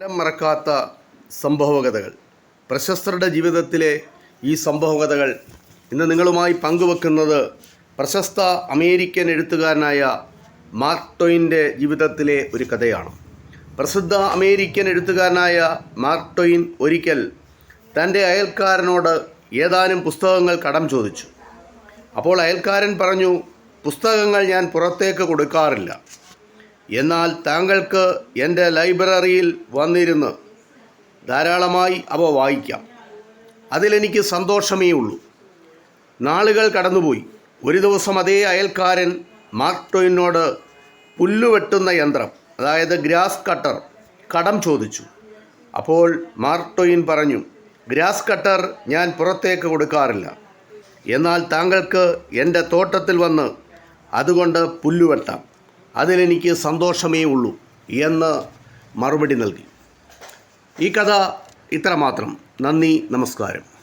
കാലം മറക്കാത്ത സംഭവകഥകൾ. പ്രശസ്തരുടെ ജീവിതത്തിലെ ഈ സംഭവകഥകൾ ഇന്ന് നിങ്ങളുമായി പങ്കുവെക്കുന്നത് പ്രശസ്ത അമേരിക്കൻ എഴുത്തുകാരനായ മാർക്ക് ടൊയിന്റെ ജീവിതത്തിലെ ഒരു കഥയാണ്. പ്രസിദ്ധ അമേരിക്കൻ എഴുത്തുകാരനായ മാർക്ക് ടൊയിൻ ഒരിക്കൽ തന്റെ അയൽക്കാരനോട് ഏതാനും പുസ്തകങ്ങൾ കടം ചോദിച്ചു. അപ്പോൾ അയൽക്കാരൻ പറഞ്ഞു പുസ്തകങ്ങൾ ഞാൻ പുറത്തേക്ക് കൊടുക്കാറില്ല. എന്നാൽ താങ്കൾക്ക് എന്റെ ലൈബ്രറിയിൽ വന്നിരുന്ന് ധാരാളമായി അവ വായിക്കാം. അതിലെനിക്ക് സന്തോഷമേ ഉള്ളൂ. നാളുകൾ കടന്നുപോയി. ഒരു ദിവസം അതേ അയൽക്കാരൻ മാർക്ക് ടോയിനോട് പുല്ലുവെട്ടുന്ന യന്ത്രം അതായത് ഗ്രാസ് കട്ടർ കടം ചോദിച്ചു. അപ്പോൾ മാർക്ക് ടോയിൻ പറഞ്ഞു ഗ്രാസ് കട്ടർ ഞാൻ പുറത്തേക്ക് കൊടുക്കാറില്ല. എന്നാൽ താങ്കൾക്ക് എന്റെ തോട്ടത്തിൽ വന്ന് അതുകൊണ്ട് പുല്ലുവെട്ടാം അതിലെനിക്ക് സന്തോഷമേ ഉള്ളൂ എന്ന് മറുപടി നൽകി. ഈ കഥ ഇത്രമാത്രം. നന്ദി നമസ്കാരം.